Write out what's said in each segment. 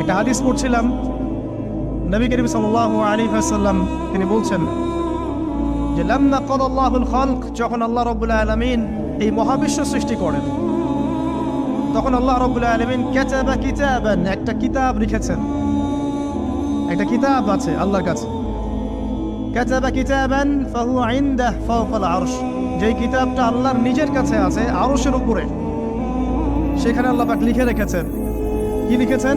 একটা হাদিস পড়ছিলাম। নবী করিম সাল্লাল্লাহু আলাইহি ওয়াসাল্লাম তিনি বলছেন যে লাম্মা কদাল্লাহুল যখন আল্লাহ রাব্বুল আলামিন এই মহাবিশ্ব সৃষ্টি করেন, তখন আল্লাহ রাব্বুল আলামিন কাতাবা কিতাবান, একটা কিতাব লিখেছেন একটা কিতাব আছে আল্লাহর কাছে। কাতাবা কিতাবান ফাহুয়া ইনদাহ ফাওকাল আরশ। যেই কিতাবটা আল্লাহর নিজের কাছে আছে, আরশের উপরে। সেখানে আল্লাহ পাক লিখে রেখেছেন। কি লিখেছেন?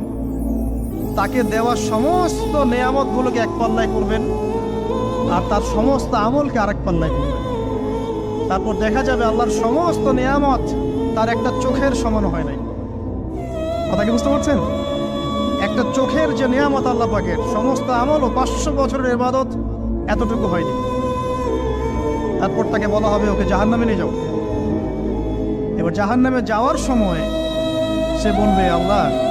তাকে দেওয়া সমস্ত নেয়ামতগুলোকে এক পাল্লায় করবেন আর তার সমস্ত আমলকে আরেক পাল্লায় করবেন। তারপর দেখা যাবে আল্লাহর সমস্ত নেয়ামত তার একটা চোখের সমান হয় নাই। কথা কি বুঝতে পারছেন? একটা চোখের যে নেয়ামত আল্লাহ পাকের সমস্ত আমল ও পাঁচশো বছরের ইবাদত এতটুকু হয়নি। তারপর তাকে বলা হবে, ওকে জাহান নামে নিয়ে যাও। এবার জাহান নামে যাওয়ার সময় সে বলবে, আল্লাহ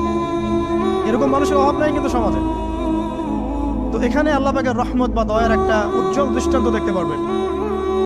এরকম মানুষের অভাব নাই কিন্তু সমাজে। তো এখানে আল্লাহ পাকের রহমত বা দয়ার একটা উজ্জ্বল দৃষ্টান্ত দেখতে পারবেন।